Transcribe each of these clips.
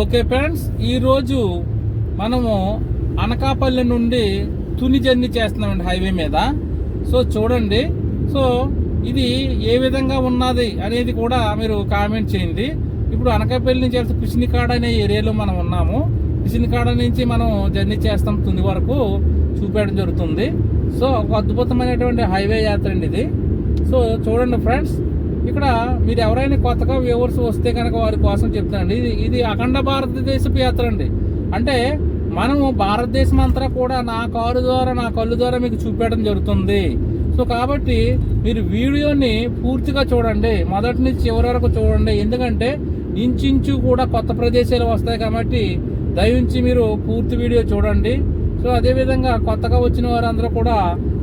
Okay friends ఈరోజు మనము అనకాపల్లి నుండి తుని జర్నీ చేస్తున్నామండి హైవే మీద. సో చూడండి. సో ఇది ఏ విధంగా ఉన్నది అనేది కూడా మీరు కామెంట్ చేయండి. ఇప్పుడు అనకాపల్లి నుంచి వెళ్తే పిసినికాడ అనే ఏరియాలో మనం ఉన్నాము. పిసినికాడ నుంచి మనం జర్నీ చేస్తాం తుని వరకు చూపించడం జరుగుతుంది. సో ఒక అద్భుతమైనటువంటి హైవే యాత్ర అండి ఇది. సో చూడండి ఫ్రెండ్స్. ఇక్కడ మీరు ఎవరైనా కొత్తగా వ్యూవర్స్ వస్తే కనుక వారి కోసం చెప్తానండి. ఇది ఇది అఖండ భారతదేశపు యాత్ర అండి. అంటే మనము భారతదేశం అంతా కూడా నా కారు ద్వారా నా కళ్ళు ద్వారా మీకు చూపించడం జరుగుతుంది. సో కాబట్టి మీరు వీడియోని పూర్తిగా చూడండి. మొదటి నుంచి చివరి వరకు చూడండి. ఎందుకంటే ఇంచుంచు కూడా కొత్త ప్రదేశాలు వస్తాయి కాబట్టి దయించి మీరు పూర్తి వీడియో చూడండి. సో అదేవిధంగా కొత్తగా వచ్చిన వారందరూ కూడా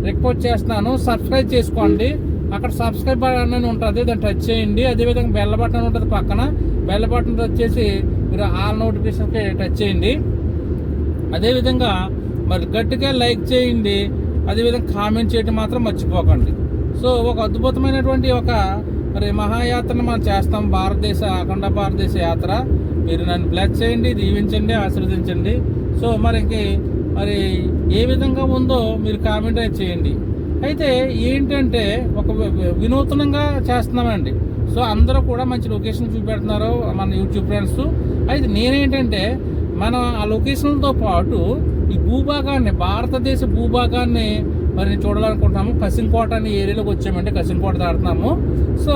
రిక్వెస్ట్ చేస్తున్నాను. సబ్స్క్రైబ్ చేసుకోండి. అక్కడ సబ్స్క్రైబ్ బటన్ అని ఉంటుంది దాన్ని టచ్ చేయండి. అదేవిధంగా బెల్ బటన్ ఉంటుంది పక్కన. బెల్ బటన్ టచ్ చేసి మీరు ఆల్ నోటిఫికేషన్కి టచ్ చేయండి. అదేవిధంగా మరి గట్టిగా లైక్ చేయండి. అదేవిధంగా కామెంట్ చేయడం మాత్రం మర్చిపోకండి. సో ఒక అద్భుతమైనటువంటి ఒక మరి మహాయాత్రను మనం చేస్తాం. భారతదేశ అఖండ భారతదేశ యాత్ర. మీరు నన్ను బ్లెస్ చేయండి దీవించండి ఆశీర్వదించండి. సో మరికి మరి ఏ విధంగా ఉందో మీరు కామెంట్ చేయండి. అయితే ఏంటంటే ఒక వినూతనంగా చేస్తున్నామండి. సో అందరూ కూడా మంచి లొకేషన్ చూపెడుతున్నారు మన యూట్యూబ్ ఫ్రెండ్స్ అయితే నేనేంటంటే మనం ఆ లొకేషన్లతో పాటు ఈ భూభాగాన్ని భారతదేశ భూభాగాన్ని మరి చూడాలనుకుంటున్నాము. కసింకోట అనే ఏరియాలోకి వచ్చామంటే కసింకోట దాడుతున్నాము సో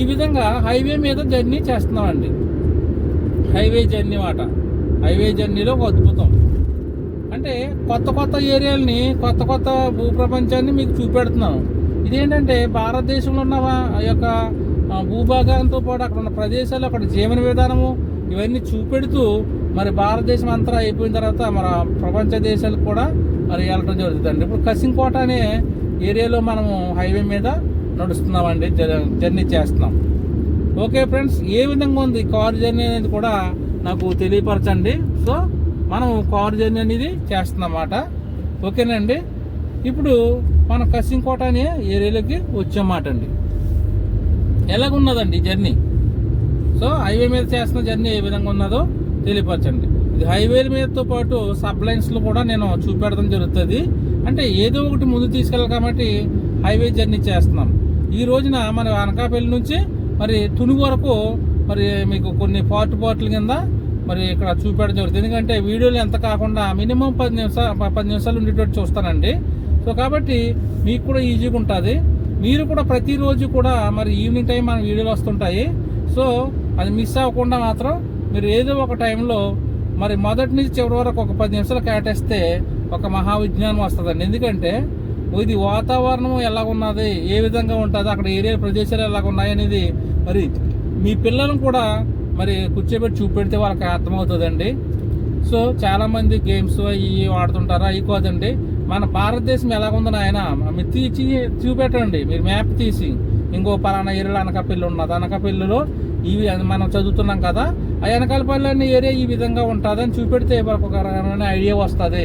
ఈ విధంగా హైవే మీద జర్నీ చేస్తున్నామండి. హైవే జర్నీ మాట. హైవే జర్నీలో ఒక అద్భుతం. అంటే కొత్త కొత్త ఏరియాలని కొత్త కొత్త భూప్రపంచాన్ని మీకు చూపెడుతున్నాను. ఇదేంటంటే భారతదేశంలో ఉన్న ఆ యొక్క భూభాగాలతో పాటు అక్కడ ఉన్న ప్రదేశాలు అక్కడ జీవన విధానము ఇవన్నీ చూపెడుతూ మరి భారతదేశం అంతా అయిపోయిన తర్వాత మన ప్రపంచ దేశాలకు కూడా మరి వెళ్ళడం జరుగుతుందండి. ఇప్పుడు కసింకోట అనే ఏరియాలో మనము హైవే మీద నడుస్తున్నామండి జర్నీ చేస్తున్నాం. ఓకే ఫ్రెండ్స్ ఏ విధంగా ఉంది కార్ జర్నీ అనేది కూడా నాకు తెలియపరచండి. సో మనం కార్ జర్నీ అనేది చేస్తున్నమాట. ఓకేనండి? ఇప్పుడు మన కసింకోట అనే ఏరియాలోకి వచ్చామాట అండి. ఎలాగున్నదండి జర్నీ? సో హైవే మీద చేస్తున్న జర్నీ ఏ విధంగా ఉన్నదో తెలియపరచండి. ఇది హైవేల మీదతో పాటు సబ్ లైన్స్లో కూడా నేను చూపెడడం జరుగుతుంది. అంటే ఏదో ఒకటి ముందు తీసుకెళ్ళాలి కాబట్టి హైవే జర్నీ చేస్తున్నాం. ఈ రోజున మన అనకాపల్లి నుంచి మరి తుని వరకు మరి మీకు కొన్ని పార్ట్ పార్ట్ల కింద మరి ఇక్కడ చూపెట్టడం జరుగుతుంది. ఎందుకంటే వీడియోలు ఎంత కాకుండా మినిమం పది నిమిషాలు పది నిమిషాలు ఉండేటట్టు చూస్తానండి. సో కాబట్టి మీకు కూడా ఈజీగా ఉంటుంది. మీరు కూడా ప్రతిరోజు కూడా మరి ఈవినింగ్ టైం మన వీడియోలు వస్తుంటాయి. సో అది మిస్ అవ్వకుండా మాత్రం మీరు ఏదో ఒక టైంలో మరి మొదటి నుంచి చివరి వరకు ఒక పది నిమిషాలు కేటాయిస్తే ఒక మహావిజ్ఞానం వస్తుందండి. ఎందుకంటే ఇది వాతావరణం ఎలా ఉన్నది ఏ విధంగా ఉంటుంది అక్కడ ఏరియా ప్రదేశాలు ఎలా ఉన్నాయి అనేది మరి మీ పిల్లలను కూడా మరి కూర్చోబెట్టి చూపెడితే వాళ్ళకి అర్థమవుతుందండి. సో చాలామంది గేమ్స్ అవి వాడుతుంటారు? అవి కాదండి. మన భారతదేశం ఎలాగుందని ఆయన మీరు తీసి చూపెట్టండి. మీరు మ్యాప్ తీసి. ఇంకో పలానా ఏరియాలో అనకాపల్లి ఉన్నది. అనకాపల్లిలో ఇవి మనం చదువుతున్నాం కదా ఆ వెనకాలపల్లి అనే ఏరియా ఈ విధంగా ఉంటుంది అని చూపెడితే ఒక రకమైన ఐడియా వస్తుంది.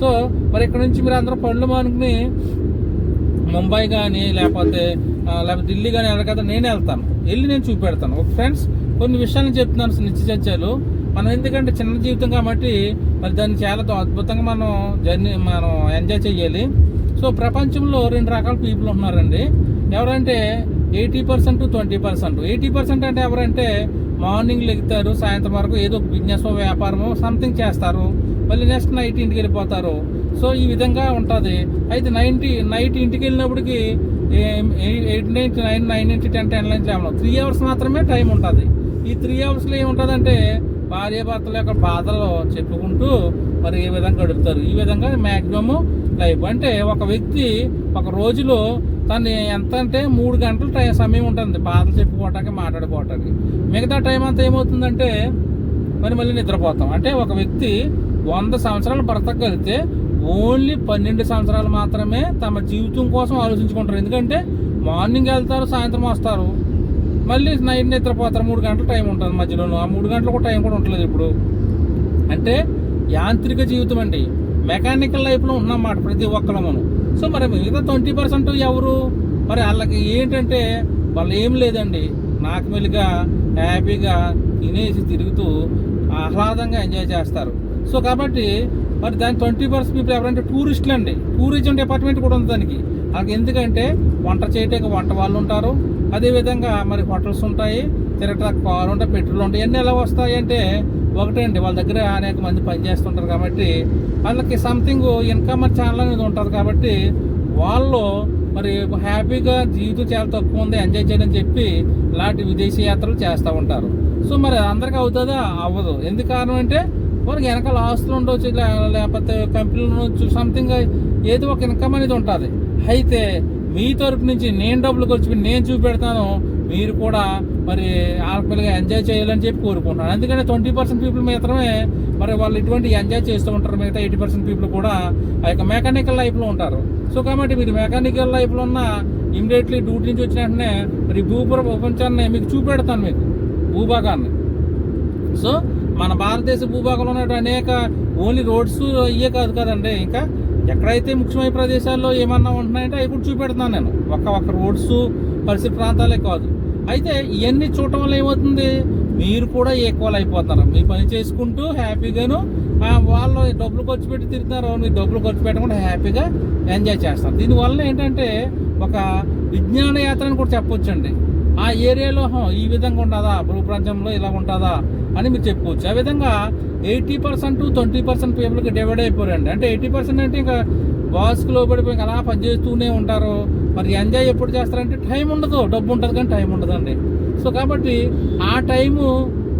సో మరి ఇక్కడ నుంచి మీరు అందరూ పనులు మనకి ముంబై కానీ లేకపోతే లేకపోతే ఢిల్లీ కానీ వెళ్ళరు కదా నేను వెళ్తాను. వెళ్ళి నేను చూపెడతాను. ఒక ఫ్రెండ్స్? కొన్ని విషయాలు చెప్తున్నాను నిత్య చర్చలు మనం ఎందుకంటే చిన్న జీవితం కాబట్టి మరి దాన్ని చాలా అద్భుతంగా మనం జర్నీ మనం ఎంజాయ్ చేయాలి సో ప్రపంచంలో రెండు రకాల పీపుల్ ఉన్నారండి ఎవరంటే eighty percent twenty percent eighty percent అంటే ఎవరంటే మార్నింగ్ లెగుతారు సాయంత్రం వరకు ఏదో ఒక బిజినెస్ వ్యాపారమో సంథింగ్ చేస్తారు మళ్ళీ నెక్స్ట్ నైట్ ఇంటికి వెళ్ళిపోతారు సో ఈ విధంగా ఉంటుంది అయితే నైన్టీ నైట్ ఇంటికి వెళ్ళినప్పటికి ఎయిట్ నైన్ నైన్ నైన్ ఇంటి టెన్ టెన్ నుంచి త్రీ అవర్స్ మాత్రమే టైం ఉంటుంది ఈ త్రీ అవర్స్లో ఏముంటుందంటే భార్య భర్తల యొక్క బాధలు చెప్పుకుంటూ మరి ఏ విధంగా గడుపుతారు. ఈ విధంగా మ్యాక్సిమం లైఫ్ అంటే ఒక వ్యక్తి ఒక రోజులో తను ఎంత అంటే మూడు గంటలు టైం సమయం ఉంటుంది. బాధలు చెప్పుకోవటానికి మాట్లాడుకోవటానికి. మిగతా టైం అంతా ఏమవుతుందంటే మరి మళ్ళీ నిద్రపోతాం. అంటే ఒక వ్యక్తి వంద సంవత్సరాలు బ్రతకగలిగితే ఓన్లీ పన్నెండు సంవత్సరాలు మాత్రమే తమ జీవితం కోసం ఆలోచించుకుంటారు. ఎందుకంటే మార్నింగ్ వెళ్తారు సాయంత్రం వస్తారు. మళ్ళీ నైట్ నిద్రపోతారు మూడు గంటల టైం ఉంటుంది మధ్యలోనూ. ఆ మూడు గంటలు కూడా టైం కూడా ఉండలేదు ఇప్పుడు. అంటే యాంత్రిక జీవితం అండి. మెకానికల్ లైఫ్లో ఉన్నమాట ప్రతి ఒక్కరు మనం సో మరి మిగతా ట్వంటీ పర్సెంట్ ఎవరు? మరి వాళ్ళకి ఏంటంటే వాళ్ళు ఏం లేదండి. నాకు మెల్లిగా హ్యాపీగా తినేసి తిరుగుతూ ఆహ్లాదంగా ఎంజాయ్ చేస్తారు. సో కాబట్టి మరి దాని ట్వంటీ పర్సెంట్ పీపుల్ ఎవరంటే టూరిస్టులు అండి టూరిజం డిపార్ట్మెంట్ కూడా ఉంది దానికి. వాళ్ళకి ఎందుకంటే వంట చేయటానికి వంట వాళ్ళు ఉంటారు. అదేవిధంగా మరి హోటల్స్ ఉంటాయి తిరగటానికి కారు ఉంటాయి పెట్రోల్ ఉంటాయి ఇవన్నీ ఎలా వస్తాయి అంటే ఒకటే అండి వాళ్ళ దగ్గర అనేక మంది పనిచేస్తుంటారు కాబట్టి వాళ్ళకి సంథింగ్ ఇన్కమ్ ఛానల్ అనేది ఉంటుంది కాబట్టి వాళ్ళు మరి హ్యాపీగా జీవితం చాలా తక్కువ ఉంది ఎంజాయ్ చేయడం చెప్పి ఇలాంటి విదేశీ యాత్రలు చేస్తూ ఉంటారు. సో మరి అందరికీ అవుతుందా? అవ్వదు. ఎందుకు కారణం అంటే వాళ్ళకి వెనకాల ఆస్తులు ఉండొచ్చు లేకపోతే కంపెనీలు ఉండొచ్చు సంథింగ్ ఏదో ఒక ఇన్కమ్ అనేది ఉంటుంది. అయితే మీ తరపు నుంచి నేను డబ్బులు ఖర్చు నేను చూపెడతాను మీరు కూడా మరి ఆడపిల్లగా ఎంజాయ్ చేయాలని చెప్పి కోరుకుంటున్నాను. ఎందుకంటే ట్వంటీ పర్సెంట్ పీపుల్ మాత్రమే మరి వాళ్ళు ఇటువంటి ఎంజాయ్ చేస్తూ ఉంటారు మిగతా ఎయిటీ పర్సెంట్ పీపుల్ కూడా ఆ యొక్క మెకానికల్ లైఫ్లో ఉంటారు. సో కాబట్టి మీరు మెకానికల్ లైఫ్లో ఉన్న ఇమీడియట్లీ డ్యూటీ నుంచి వచ్చిన వెంటనే మరి భూపుర ప్రపంచాన్ని మీకు చూపెడతాను మీకు భూభాగాన్ని. సో మన భారతదేశ భూభాగంలో ఉన్న అనేక ఓన్లీ రోడ్స్ ఇవే కాదు కదండి ఇంకా ఎక్కడైతే ముఖ్యమైన ప్రదేశాల్లో ఏమన్నా ఉంటున్నాయంటే అవి కూడా చూపెడుతున్నాను నేను. ఒక ఒక రోడ్స్ పరిసర ప్రాంతాలే కాదు. అయితే ఇవన్నీ చూడటం వల్ల ఏమవుతుంది? మీరు కూడా ఈక్వల్ అయిపోతారు. మీ పని చేసుకుంటూ హ్యాపీగాను వాళ్ళు డబ్బులు ఖర్చు పెట్టి తిరుగుతారు మీరు డబ్బులు ఖర్చు పెట్టకుండా హ్యాపీగా ఎంజాయ్ చేస్తారు. దీనివల్ల ఏంటంటే ఒక విజ్ఞాన యాత్ర అని కూడా చెప్పొచ్చండి. ఆ ఏరియాలో ఈ విధంగా ఉంటుందా? భూప్రపంచంలో ఇలా ఉంటుందా? అని మీరు చెప్పుకోవచ్చు. ఆ విధంగా ఎయిటీ పర్సెంట్ ట్వంటీ పర్సెంట్ పీపుల్కి డివైడ్ అయిపోయారండి. అంటే ఎయిటీ పర్సెంట్ అంటే ఇంకా బాస్కి లోపడిపోయి అలా పనిచేస్తూనే ఉంటారు. మరి ఎంజాయ్ ఎప్పుడు చేస్తారంటే టైం ఉండదు. డబ్బు ఉంటుంది కానీ టైం ఉండదండి. సో కాబట్టి ఆ టైము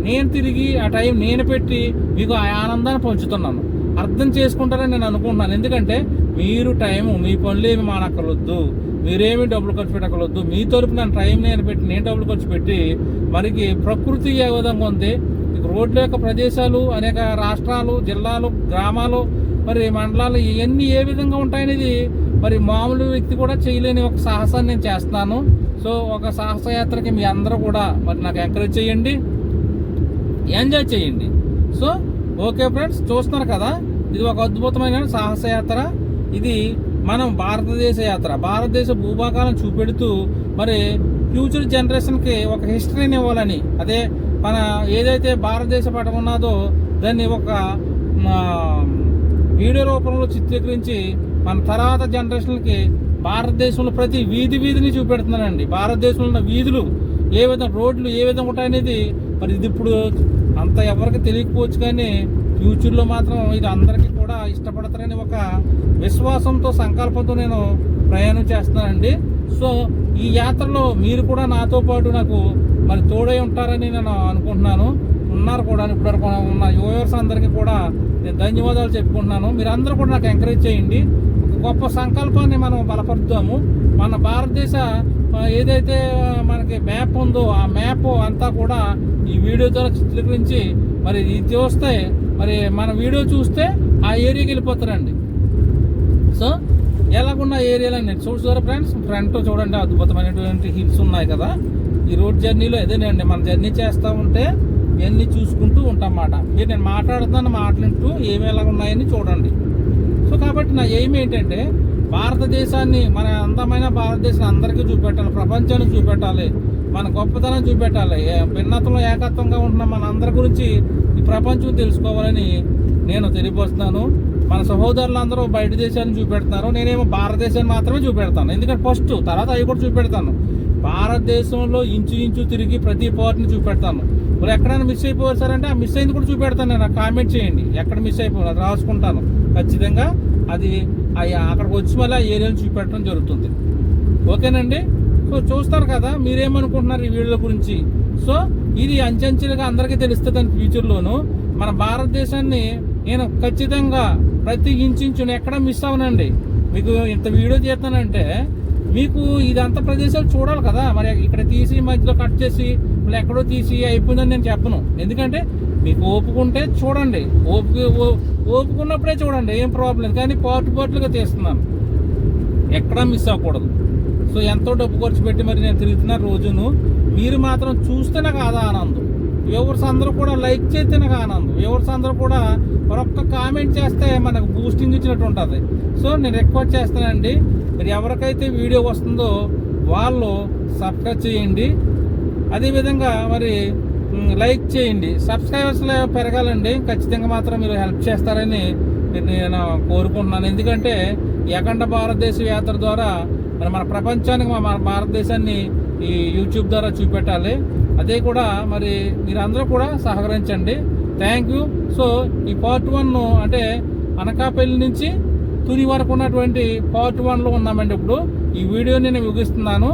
నేను తిరిగి ఆ టైం నేను పెట్టి మీకు ఆ ఆనందాన్ని పంచుతున్నాను. అర్థం చేసుకుంటారని నేను అనుకుంటున్నాను. ఎందుకంటే మీరు టైం మీ పనులు ఏమి మానక్కర్లొద్దు. మీరేమి డబ్బులు ఖర్చు పెట్టకలొద్దు మీ తరపు నేను టైం నేను పెట్టి నేను డబ్బులు ఖర్చు పెట్టి మరికి ప్రకృతి ఏ విధంగా ఉంది రోడ్ల యొక్క ప్రదేశాలు అనేక రాష్ట్రాలు జిల్లాలు గ్రామాలు మరి మండలాలు ఇవన్నీ ఏ విధంగా ఉంటాయనేది మరి మామూలు వ్యక్తి కూడా చేయలేని ఒక సాహసాన్ని నేను చేస్తున్నాను. సో ఒక సాహసయాత్రకి మీ అందరూ కూడా మరి నాకు ఎంకరేజ్ చేయండి. ఎంజాయ్ చేయండి. సో ఓకే ఫ్రెండ్స్ చూస్తున్నారు కదా? ఇది ఒక అద్భుతమైన సాహసయాత్ర. ఇది మనం భారతదేశ యాత్ర. భారతదేశ భూభాగాలను చూపెడుతూ మరి ఫ్యూచర్ జనరేషన్కి ఒక హిస్టరీని ఇవ్వాలని అదే మన ఏదైతే భారతదేశ పటం ఉన్నదో దాన్ని ఒక వీడియో రూపంలో చిత్రీకరించి మన తర్వాత జనరేషన్కి భారతదేశంలో ప్రతి వీధి వీధిని చూపెడుతున్నానండి భారతదేశంలో ఉన్న వీధులు ఏ విధంగా రోడ్లు ఏ విధంగా ఉంటాయనేది మరి ఇది ఇప్పుడు అంత ఎవరికి తెలియకపోవచ్చు కానీ ఫ్యూచర్లో మాత్రం ఇది అందరికీ కూడా ఇష్టపడతారని ఒక విశ్వాసంతో సంకల్పంతో నేను ప్రయాణం చేస్తున్నానండి. సో ఈ యాత్రలో మీరు కూడా నాతో పాటు నాకు మరి తోడై ఉంటారని నేను అనుకుంటున్నాను. ఉన్నారు కూడా ఇప్పుడు వరకు ఉన్న యువర్స్ అందరికీ కూడా నేను ధన్యవాదాలు చెప్పుకుంటున్నాను. మీరు కూడా నాకు ఎంకరేజ్ చేయండి. ఒక గొప్ప సంకల్పాన్ని మనం బలపరుద్దాము. మన భారతదేశ ఏదైతే మనకి మ్యాప్ ఉందో ఆ మ్యాప్ అంతా కూడా ఈ వీడియో ద్వారా చిత్రీకరించి మరి ఇది చూస్తే మరి మన వీడియో చూస్తే ఆ ఏరియాకి వెళ్ళిపోతారండి. సో ఎలాగున్న ఏరియాలో నేను చూసారా ఫ్రెండ్స్ ఫ్రంట్ చూడండి అద్భుతమైనటువంటి హిల్స్ ఉన్నాయి కదా. ఈ రోడ్ జర్నీలో ఇదేనండి మనం జర్నీ చేస్తూ ఉంటే ఇవన్నీ చూసుకుంటూ ఉంటాం అన్నమాట మీరు నేను మాట్లాడుతున్నాను మాట్లాడుతూ ఏమి ఎలా ఉన్నాయని చూడండి. సో కాబట్టి నా ఎయిమ్ ఏంటంటే భారతదేశాన్ని మన అందమైన భారతదేశం అందరికీ చూపెట్టాలి ప్రపంచానికి చూపెట్టాలి మన గొప్పతనం చూపెట్టాలి ఏ- ఏకత్వంగా ఉంటున్న మన అందరి గురించి ఈ ప్రపంచం తెలుసుకోవాలని నేను తెలియపరుస్తున్నాను. మన సహోదరులందరూ బయట దేశాన్ని చూపెడతారు నేనేమో భారతదేశాన్ని మాత్రమే చూపెడతాను. ఎందుకంటే ఫస్ట్ తర్వాత అవి కూడా చూపెడతాను. భారతదేశంలో ఇంచు ఇంచు తిరిగి ప్రతి పవర్ని చూపెడతాను. మరి ఎక్కడైనా మిస్ అయిపోయారు సార్ అంటే ఆ మిస్ అయింది కూడా చూపెడతాను నేను కామెంట్ చేయండి. ఎక్కడ మిస్ అయిపోయారు అది రాసుకుంటాను. ఖచ్చితంగా అది అక్కడికి వచ్చి మళ్ళీ ఆ ఏరియాని చూపెట్టడం జరుగుతుంది. ఓకేనండి? సో చూస్తారు కదా మీరేమనుకుంటున్నారు ఈ వీడియో గురించి? సో ఇది అంచెంచెలుగా అందరికీ తెలుస్తుంది అని ఫ్యూచర్లోను మన భారతదేశాన్ని నేను ఖచ్చితంగా ప్రతి ఇంచును ఎక్కడ మిస్ అవనండి మీకు ఇంత వీడియో చేస్తానంటే మీకు ఇదంతా ప్రదేశాలు చూడాలి కదా. మరి ఇక్కడ తీసి మధ్యలో కట్ చేసి మళ్ళీ ఎక్కడో తీసి అయిపోయిందని నేను చెప్పను. ఎందుకంటే మీకు ఓపుకుంటే చూడండి. ఓపిక ఓ- ఓపుకున్నప్పుడే చూడండి. ఏం ప్రాబ్లం కానీ పార్ట్ పార్ట్లుగా తీస్తున్నాను. ఎక్కడా మిస్ అవ్వకూడదు. సో ఎంతో డబ్బు ఖర్చు పెట్టి మరి నేను తిరుగుతున్న రోజును మీరు మాత్రం చూస్తే నాకు అదా ఆనందం. వ్యూవర్స్ అందరూ కూడా లైక్ చేస్తే నాకు ఆనందం. వ్యూవర్స్ అందరూ కూడా మరొక్క కామెంట్ చేస్తే మనకు బూస్టింగ్ ఇచ్చినట్టు ఉంటుంది. సో నేను రిక్వెస్ట్ చేస్తానండి. మీరు ఎవరికైతే వీడియో వస్తుందో వాళ్ళు సబ్స్క్రైబ్ చేయండి. అదేవిధంగా మరి లైక్ చేయండి. సబ్స్క్రైబర్స్ పెరగాలండి. ఖచ్చితంగా మాత్రం మీరు హెల్ప్ చేస్తారని నేను కోరుకుంటున్నాను. ఎందుకంటే ఏకండ అఖండ భారతదేశ యాత్ర ద్వారా మరి మన ప్రపంచానికి మన మన భారతదేశాన్ని ఈ యూట్యూబ్ ద్వారా చూపెట్టాలి. అదే కూడా మరి మీరందరూ కూడా సహకరించండి. థ్యాంక్ యూ సో ఈ పార్ట్ వన్ అంటే అనకాపల్లి నుంచి తుది వరకు ఉన్నటువంటి పార్ట్ వన్లో ఉన్నామండి ఇప్పుడు. ఈ వీడియోని నేను ముగిస్తున్నాను.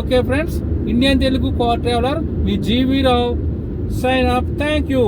Okay friends Indian Telugu car traveller me GV Rao sign up thank you